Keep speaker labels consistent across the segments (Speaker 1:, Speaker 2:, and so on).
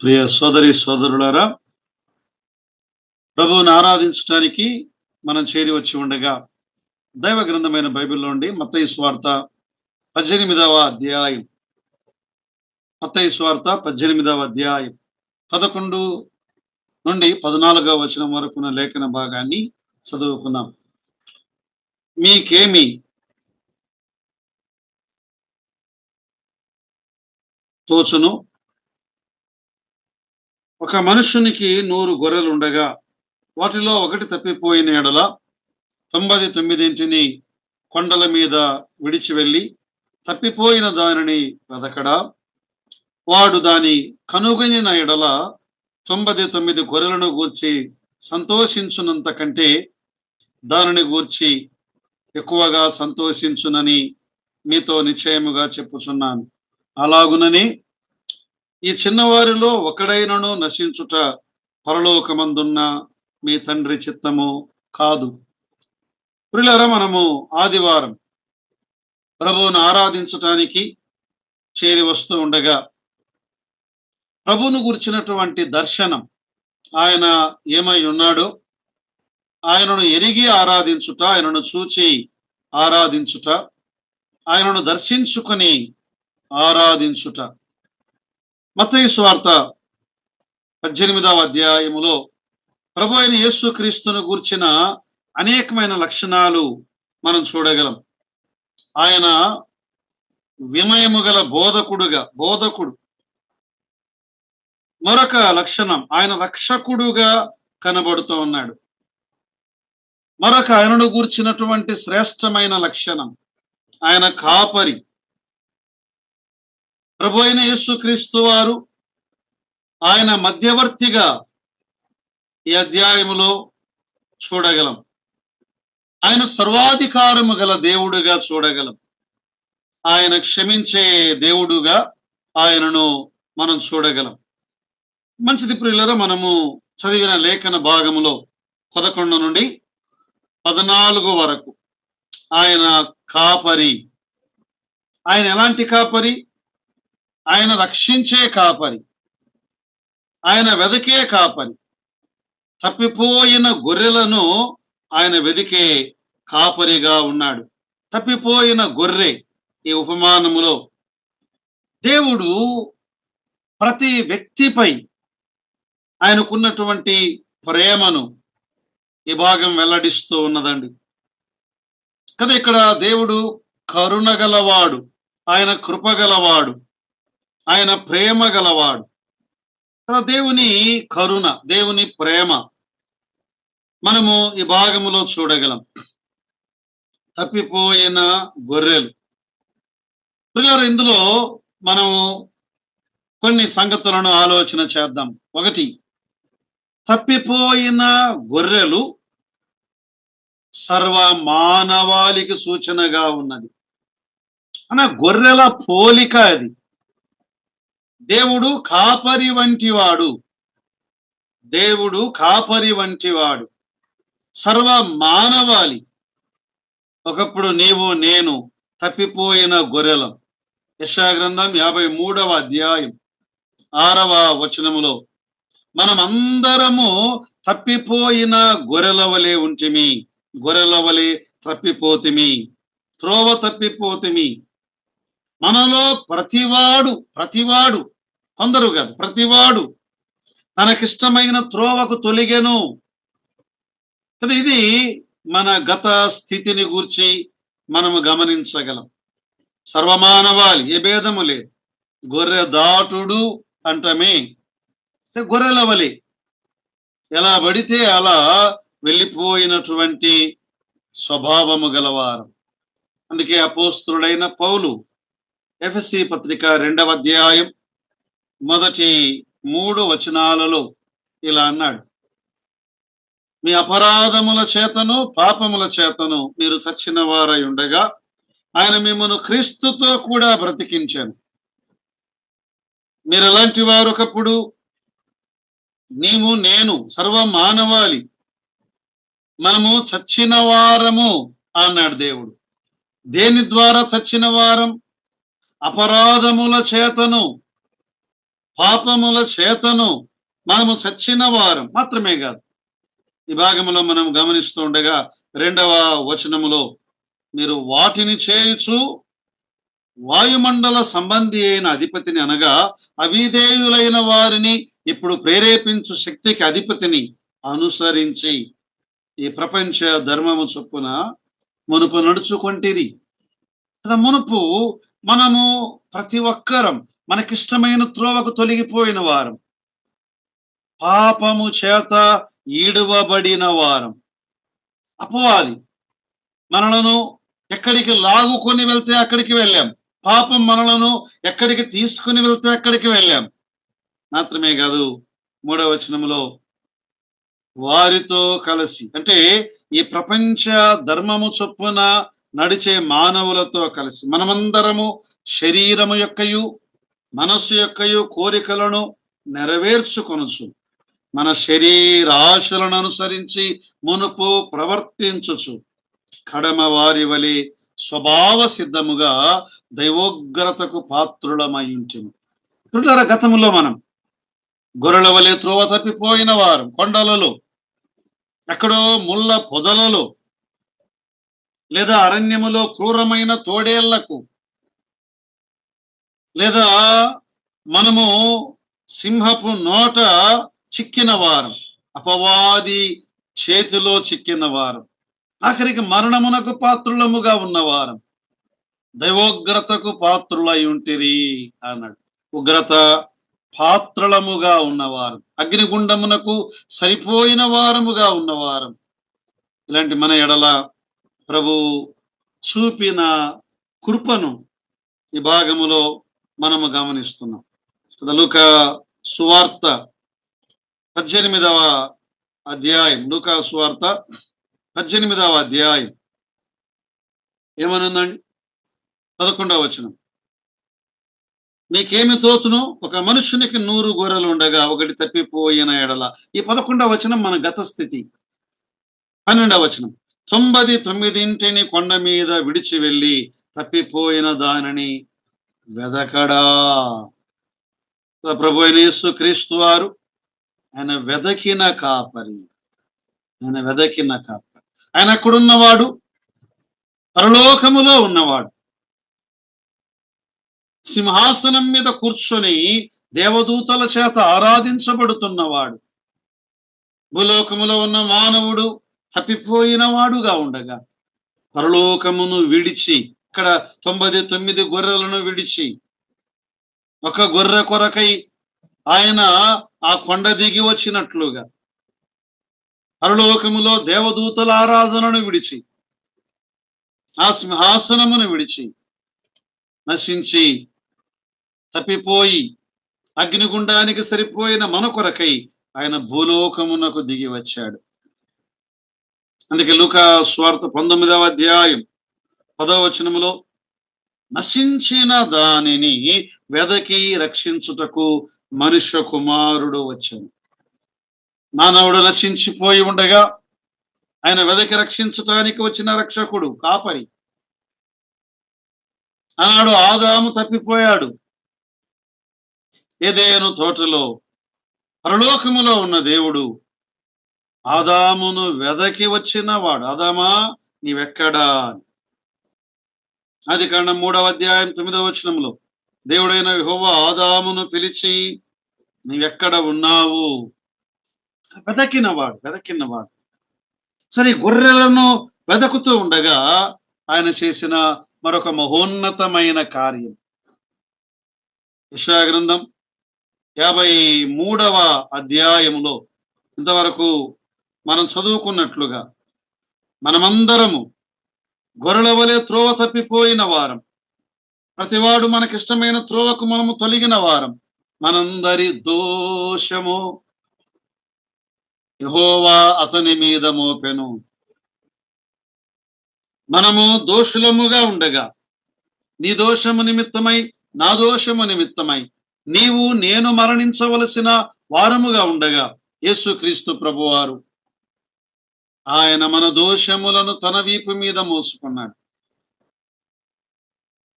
Speaker 1: ప్రియ సోదరి సోదరులారా ప్రభువుని ఆరాధించడానికి మనం చేరి వచ్చి ఉండగా దైవ గ్రంథమైన బైబిల్లో ఉండి మత్తయి స్వార్త పద్దెనిమిదవ అధ్యాయం. మత్తయి స్వార్త పద్దెనిమిదవ అధ్యాయం. పదకొండు నుండి పద్నాలుగవ వచనం వరకున్న లేఖన భాగాన్ని చదువుకుందాం. మీకేమి తోచును? ఒక మనుషునికి నూరు గొర్రెలు ఉండగా వాటిలో ఒకటి తప్పిపోయిన ఎడల తొంభై తొమ్మిదింటిని కొండల మీద విడిచి వెళ్ళి తప్పిపోయిన దానిని వెదకడా? వాడు దాని కనుగొనిన ఎడల తొంభై తొమ్మిది గొర్రెలను గూర్చి సంతోషించునంత కంటే దానిని గూర్చి ఎక్కువగా సంతోషించునని మీతో నిశ్చయముగా చెప్పుచున్నాను. అలాగునని ఈ చిన్నవారిలో ఒకడైనను నశించుట పరలోకమందున్న మీ తండ్రి చిత్తము కాదు. ప్రిలర మనము ఆదివారం ప్రభువును ఆరాధించటానికి చేరి వస్తూ ఉండగా ప్రభువును గుర్చినటువంటి దర్శనం ఆయన ఏమై ఉన్నాడో ఆయనను ఎరిగి ఆరాధించుట ఆయనను చూచి ఆరాధించుట ఆయనను దర్శించుకొని ఆరాధించుట. మత్తయి స్వార్త పద్దెనిమిదవ అధ్యాయములో ప్రభు అయిన యేసు క్రీస్తును గూర్చిన అనేకమైన లక్షణాలు మనం చూడగలం. ఆయన వినయము గల బోధకుడుగా బోధకుడు. మరొక లక్షణం ఆయన రక్షకుడుగా కనబడుతూ ఉన్నాడు. మరొక ఆయనను గూర్చినటువంటి శ్రేష్టమైన లక్షణం ఆయన కాపరి. ప్రభు అయిన యేసుక్రీస్తు వారు ఆయన మధ్యవర్తిగా ఈ అధ్యాయములో చూడగలం. ఆయన సర్వాధికారము గల దేవుడుగా చూడగలం. ఆయన క్షమించే దేవుడుగా ఆయనను మనం చూడగలం. మంచిది ప్రియులరా మనము చదివిన లేఖన భాగములో పదకొండు నుండి పద్నాలుగు వరకు ఆయన కాపరి. ఆయన ఎలాంటి కాపరి? ఆయన రక్షించే కాపరి. ఆయన వెదకే కాపరి. తప్పిపోయిన గొర్రెలను ఆయన వెదికే కాపరిగా ఉన్నాడు. తప్పిపోయిన గొర్రె ఈ ఉపమానములో. దేవుడు ప్రతి వ్యక్తిపై ఆయనకున్నటువంటి ప్రేమను ఈ భాగం వెల్లడిస్తూ ఉన్నదండి. కదా ఇక్కడ దేవుడు కరుణగలవాడు ఆయన కృప గలవాడు. ఆయన ప్రేమ గలవాడు. దేవుని కరుణ దేవుని ప్రేమ మనము ఈ భాగములో చూడగలం. తప్పిపోయిన గొర్రెలు. ప్రియారు ఇందులో మనము కొన్ని సంగతులను ఆలోచన చేద్దాం. ఒకటి తప్పిపోయిన గొర్రెలు సర్వ మానవాళికి సూచనగా ఉన్నది. అన్న గొర్రెల పోలిక అది. దేవుడు కాపరి వంటివాడు. దేవుడు కాపరి వంటివాడు. సర్వ మానవాళి ఒకప్పుడు నీవు నేను తప్పిపోయిన గొర్రెలం. యశాగ్రంథం యాభై మూడవ అధ్యాయం ఆరవ వచనములో మనమందరము తప్పిపోయిన గొర్రెల వలె ఉంటిమి. గొర్రెల వలె తప్పిపోతిమి. త్రోవ తప్పిపోతిమి. మనలో ప్రతివాడు ప్రతివాడు కొందరు కాదు ప్రతివాడు తనకిష్టమైన త్రోవకు తొలిగెను. కదా ఇది మన గత స్థితిని గూర్చి మనము గమనించగలం. సర్వమానవాళి ఏ భేదము లేదు. గొర్రె దాటుడు అంటమే. గొర్రెల వలి. ఎలా పడితే అలా వెళ్ళిపోయినటువంటి స్వభావము గలవారు. అందుకే అపోస్తుడైన పౌలు ఎఫ్ఎస్సి పత్రిక రెండవ అధ్యాయం మొదటి మూడు వచనాలలో ఇలా అన్నాడు. మీ అపరాధముల చేతను పాపముల చేతను మీరు చచ్చిన వారై ఉండగా ఆయన మిమ్మల్ని క్రీస్తుతో కూడా బ్రతికించాను. మీరు ఎలాంటి వారు ఒకప్పుడు నీవు నేను సర్వ మానవాళి మనము చచ్చిన వారము అన్నాడు దేవుడు. దేని ద్వారా చచ్చిన వారం? అపరాధముల చేతను పాపముల చేతను మనము చచ్చిన వారం మాత్రమే కాదు. ఈ భాగంలో మనం గమనిస్తూ ఉండగా రెండవ వచనములో మీరు వాటిని చేయుచు వాయుమండల సంబంధి అయిన అధిపతిని అనగా అవిధేయులైన వారిని ఇప్పుడు ప్రేరేపించు శక్తికి అధిపతిని అనుసరించి ఈ ప్రపంచ ధర్మము చొప్పున మునుపు నడుచుకుంటేది మునుపు మనము ప్రతి ఒక్కరం మనకిష్టమైన త్రోవకు తొలగిపోయిన వారం. పాపము చేత ఈడవబడిన వారం. అపవాది. మనలను ఎక్కడికి లాగుకొని వెళ్తే అక్కడికి వెళ్ళాం. పాపం మనలను ఎక్కడికి తీసుకుని వెళ్తే అక్కడికి వెళ్ళాం. మాత్రమే కాదు మూడవ వచనంలో వారితో కలిసి అంటే ఈ ప్రపంచ ధర్మము చొప్పున నడిచే మానవులతో కలిసి మనమందరము శరీరము యొక్కయు మనస్సు యొక్కయు కోరికలను నెరవేర్చుకొనచ్చు మన శరీరాశలను అనుసరించి మునుపు ప్రవర్తించుచు కడమ వారి వలె స్వభావ సిద్ధముగా దైవోగ్రతకు పాత్రులమై ఉంటుంది తులర గతములో మనం గొర్రెల వలె త్రోవ తప్పిపోయిన వారు కొండలలో ఎక్కడో ముళ్ళ పొదలలో లేదా అరణ్యములో క్రూరమైన తోడేళ్ళకు లేదా మనము సింహపు నోట చిక్కిన వారం అపవాది చేతిలో చిక్కిన వారం ఆఖరికి మరణమునకు పాత్రులముగా ఉన్నవారు. దైవోగ్రతకు పాత్రులై ఉంటిరి అన్నాడు. ఉగ్రత పాత్రలముగా ఉన్నవారు. అగ్నిగుండమునకు సరిపోయిన వారముగా ఉన్నవారు. ఇలాంటి మన ఎడల ప్రభు చూపిన కృపను ఈ భాగములో మనము గమనిస్తున్నాం. లూక సువార్త పద్దెనిమిదవ అధ్యాయం. లూకా సువార్త పద్దెనిమిదవ అధ్యాయం. ఏమనుందండి? పదకొండవ వచనం. నీకేమి తోచును? ఒక మనుషునికి నూరు గొర్రెలు ఉండగా ఒకటి తప్పిపోయిన ఎడల. ఈ పదకొండవ వచనం మన గత స్థితి. పన్నెండవ వచనం. తొంభై తొమ్మిదింటిని కొండ మీద విడిచి వెళ్ళి తప్పిపోయిన దానిని వెదకడా. ప్రభు అయిన యేసు క్రీస్తు వారు ఆయన వెదకిన కాపరి ఆయన వెదకిన కాపరి. ఆయన అక్కడున్నవాడు పరలోకములో ఉన్నవాడు. సింహాసనం మీద కూర్చొని దేవదూతల చేత ఆరాధించబడుతున్నవాడు. భూలోకములో ఉన్న మానవుడు తప్పిపోయినవాడుగా ఉండగా పరలోకమును విడిచి ఇక్కడ తొంభై తొమ్మిది గొర్రెలను విడిచి ఒక గొర్రె కొరకై ఆయన ఆ కొండ దిగి వచ్చినట్లుగా పరలోకములో దేవదూతల ఆరాధనను విడిచి ఆ సింహాసనమును విడిచి నశించి తప్పిపోయి అగ్నిగుండానికి సరిపోయిన మన కొరకై ఆయన భూలోకమునకు దిగి వచ్చాడు. అందుకే లూకా స్వార్థ పంతొమ్మిదవ అధ్యాయం పదవచనములో నశించిన దానిని వెదకి రక్షించుటకు మనుష్య కుమారుడు వచ్చాను మానవుడు నశించిపోయి ఉండగా ఆయన వెదకి రక్షించటానికి వచ్చిన రక్షకుడు కాపరి. ఆనాడు ఆదాము తప్పిపోయాడు. ఏదేను తోటలో పరలోకములో ఉన్న దేవుడు ఆదామును వెదకి వచ్చిన వాడు. ఆదామా నీవెక్కడా? అది కారణం మూడవ అధ్యాయం తొమ్మిదవ వచనంలో దేవుడైన యహోవ ఆదామును పిలిచి నీవెక్కడ ఉన్నావు? వెదకినవాడు వెదకినవాడు. సరే గొర్రెలను వెదకుతూ ఉండగా ఆయన చేసిన మరొక మహోన్నతమైన కార్యం. గ్రంథం యాభై మూడవ అధ్యాయములో ఇంతవరకు మనం చదువుకున్నట్లుగా మనమందరము గొర్రెల వలె త్రోవ తప్పిపోయిన వారం. ప్రతివాడు మనకిష్టమైన త్రోవకు మనము తొలగిన వారం. మనందరి దోషము. యహోవా అతని మీద మోపెను. మనము దోషులముగా ఉండగా నీ దోషము నిమిత్తమై నా దోషము నిమిత్తమై నీవు నేను మరణించవలసిన వారముగా ఉండగా యేసుక్రీస్తు ప్రభువారు ఆయన మన దోషములను తన వీపు మీద మోసుకున్నాడు.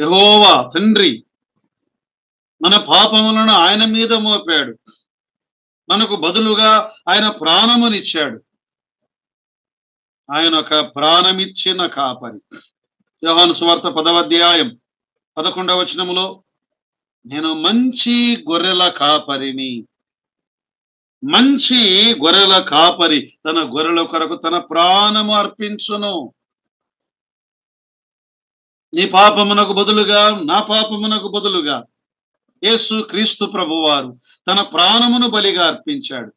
Speaker 1: యహోవా తండ్రి మన పాపములను ఆయన మీద మోపాడు. మనకు బదులుగా ఆయన ప్రాణమునిచ్చాడు. ఆయన ఒక ప్రాణమిచ్చిన కాపరి. యోహాను సువార్త పదవ అధ్యాయం పదకొండవ వచనములో నేను మంచి గొర్రెల కాపరిని మంచి గొర్రెల కాపరి తన గొర్రెల కొరకు తన ప్రాణము అర్పించును. నీ పాపమునకు బదులుగా నా పాపమునకు బదులుగా యేసు క్రీస్తు ప్రభువారు తన ప్రాణమును బలిగా అర్పించాడు.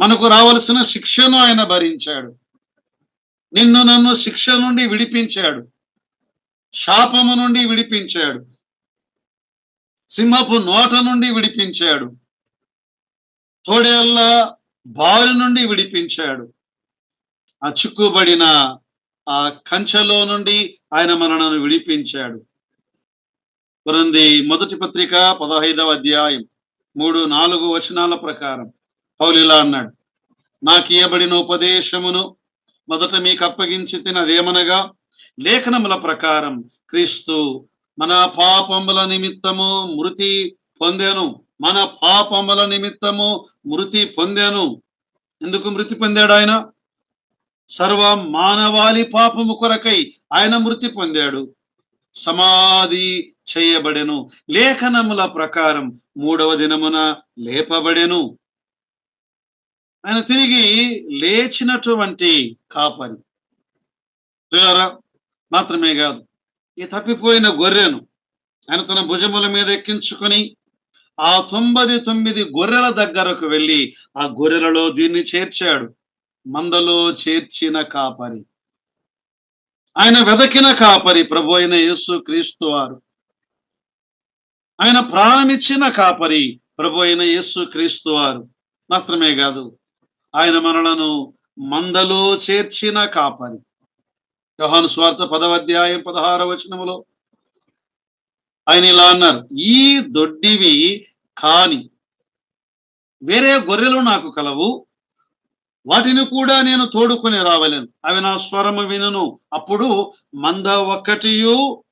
Speaker 1: మనకు రావలసిన శిక్షను ఆయన భరించాడు. నిన్ను నన్ను శిక్ష నుండి విడిపించాడు. శాపము నుండి విడిపించాడు. సింహపు నోట నుండి విడిపించాడు. తోడేళ్ళ బావి నుండి విడిపించాడు. ఆ చిక్కుబడిన ఆ కంచెలో నుండి ఆయన మనలను విడిపించాడు. కొరంది మొదటి పత్రిక పదహైదవ అధ్యాయం మూడు నాలుగు వచనాల ప్రకారం పౌలు ఇలా అన్నాడు నాకు ఇయ్యబడిన ఉపదేశమును మొదట మీకు అప్పగించి తినదేమనగా లేఖనముల ప్రకారం క్రీస్తు మన పాపముల నిమిత్తము మృతి పొందెను. మన పాపముల నిమిత్తము మృతి పొందాను. ఎందుకు మృతి పొందాడు ఆయన? సర్వ మానవాళి పాపము కొరకై ఆయన మృతి పొందాడు. సమాధి చేయబడెను. లేఖనముల ప్రకారం మూడవ దినమున లేపబడెను. ఆయన తిరిగి లేచినటువంటి కాపరి. చూడారా మాత్రమే కాదు ఈ తప్పిపోయిన గొర్రెను ఆయన తన భుజముల మీద ఎక్కించుకొని ఆ తొంభది తొమ్మిది గొర్రెల దగ్గరకు వెళ్ళి ఆ గొర్రెలలో దీన్ని చేర్చాడు. మందలో చేర్చిన కాపరి. ఆయన వెదకిన కాపరి ప్రభు అయిన యేసు క్రీస్తు వారు. ఆయన ప్రాణమిచ్చిన కాపరి ప్రభు అయిన యేసు క్రీస్తు వారు. మాత్రమే కాదు ఆయన మనలను మందలో చేర్చిన కాపరి. యోహాను స్వార్థ పదవ అధ్యాయం పదహార వచనములో ఆయన ఇలా అన్నారు ఈ దొడ్డివి కాని వేరే గొర్రెలు నాకు కలవు. వాటిని కూడా నేను తోడుకొని రావలేను. అవి నా స్వరము వినును. అప్పుడు మంద ఒక్కటియు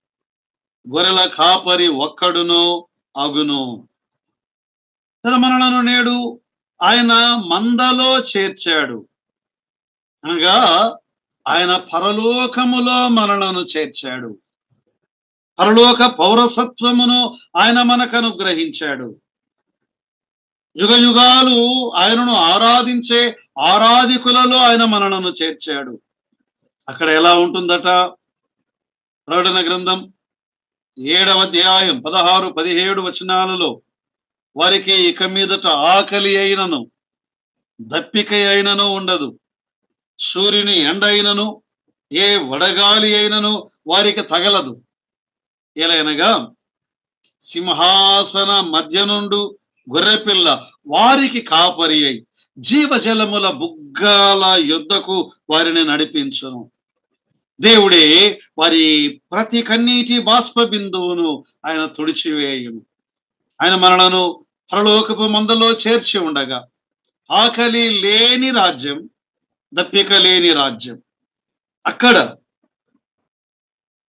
Speaker 1: గొర్రెల కాపరి ఒక్కడును అగును. తన మనలను నేడు ఆయన మందలో చేర్చాడు. అనగా ఆయన పరలోకములో మనలను చేర్చాడు. పరలోక పౌరసత్వమును ఆయన మనకు అనుగ్రహించాడు యుగ యుగాలు ఆయనను ఆరాధించే ఆరాధికులలో ఆయన మనలను చేర్చాడు. అక్కడ ఎలా ఉంటుందట? ప్రకటన గ్రంథం ఏడవ అధ్యాయం పదహారు పదిహేడు వచనాలలో వారికి ఇక మీదట ఆకలి అయినను దప్పిక అయినను ఉండదు. సూర్యుని ఎండ అయినను ఏ వడగాలి అయినను వారికి తగలదు. ఎలైనగా సింహాసన మధ్య నుండు గొర్రెపిల్ల వారికి కాపరి అయి జీవజలముల బుగ్గాల యుద్ధకు వారిని నడిపించును. దేవుడే వారి ప్రతి కన్నీటి బాష్ప బిందువును ఆయన తుడిచివేయును. ఆయన మనలను పరలోకపు మందలో చేర్చి ఉండగా ఆకలి లేని రాజ్యం దప్పిక లేని రాజ్యం. అక్కడ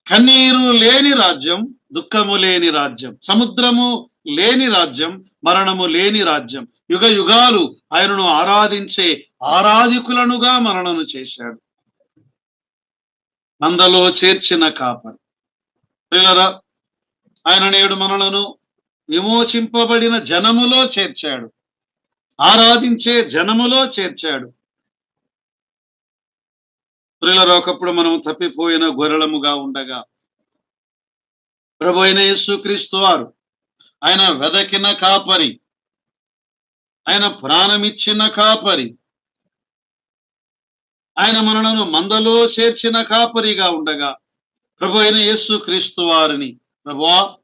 Speaker 1: కన్నీరు లేని రాజ్యం దుఃఖము లేని రాజ్యం సముద్రము లేని రాజ్యం మరణము లేని రాజ్యం యుగ యుగాలు ఆయనను ఆరాధించే ఆరాధికులనుగా మరణను చేశాడు. నందలో చేర్చిన కాపరి. పిల్లరా ఆయన నేడు మనలను విమోచింపబడిన జనములో చేర్చాడు. ఆరాధించే జనములో చేర్చాడు. స్త్రీలలో ఒకప్పుడు మనం తప్పిపోయిన గొర్రెలముగా ఉండగా. ప్రభు అయిన యేసుక్రీస్తు వారు ఆయన వెదకిన కాపరి ఆయన ప్రాణమిచ్చిన కాపరి ఆయన మనలను మందలో చేర్చిన కాపరిగా ఉండగా. ప్రభు అయిన యేసు క్రీస్తు వారిని ప్రభువా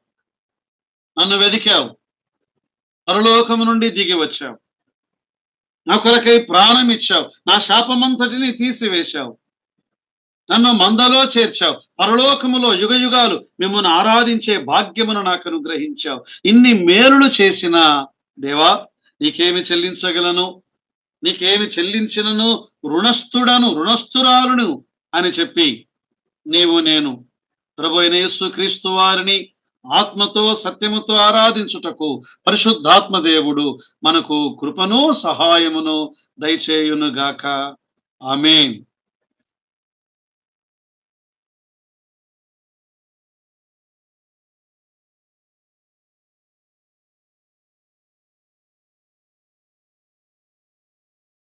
Speaker 1: నన్ను వెదికావు పరలోకము నుండి దిగి వచ్చావు. నా కొరకై ప్రాణం ఇచ్చావు నా శాపమంతటిని తీసివేశావు. నన్ను మందలో చేర్చావు. పరలోకములో యుగ యుగాలు మిమ్మల్ని ఆరాధించే భాగ్యమును నాకు అనుగ్రహించావు. ఇన్ని మేలులు చేసిన దేవా నీకేమి చెల్లించగలను? నీకేమి చెల్లించినను? రుణస్థుడను రుణస్థురాలును అని చెప్పి నీవు నేను ప్రభు యేసు క్రీస్తు వారిని ఆత్మతో సత్యముతో ఆరాధించుటకు పరిశుద్ధాత్మ దేవుడు మనకు కృపను సహాయమును దయచేయునుగాక. ఆమెన్.